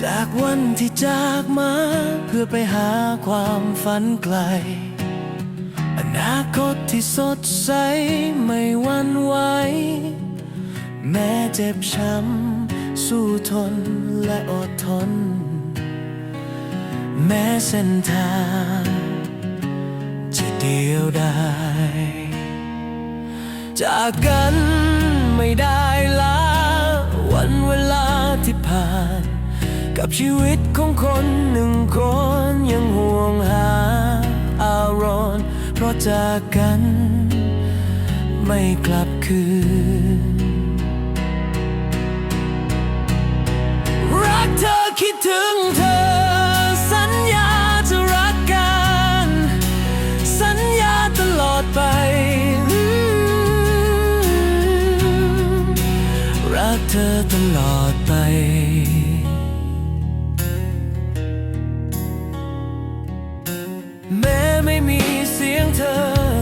จากวันที่จากมาเพื่อไปหาความฝันไกล อนาคตที่สดใสไม่วันไหวแม้เจ็บช้ำสู้ทนและอดทน แม้เส้นทางจะเดียวดายจากกันไม่ได้ลาวันเวลาที่ผ่าน กับชีวิตของคนหนึ่งคนยังห่วงหาอารมณ์เพราะจากกัน ไม่กลับคืน รักเธอคิดถึงเธอ สัญญาจะรักกัน สัญญาตลอดไป รักเธอตลอดไป่มีเสียงเธอ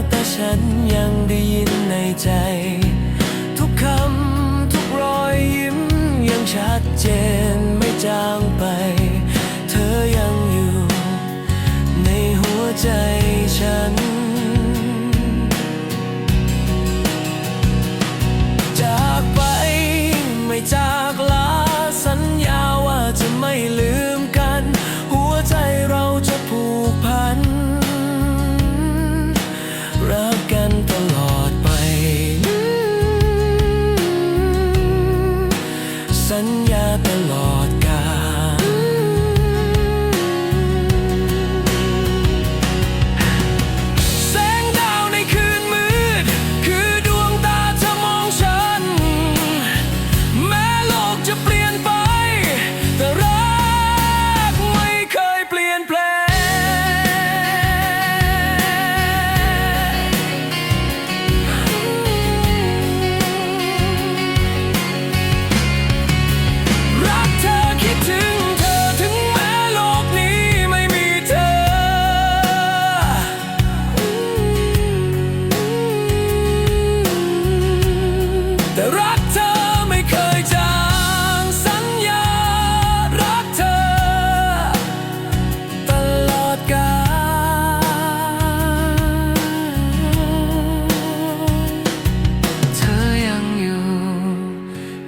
แต่ฉันยังได้ยินในใจ ทุกคำทุกรอยยิ้มยังชัดเจนไม่จางไป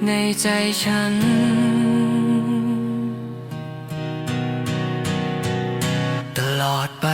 ในใจฉัน ตลอดไป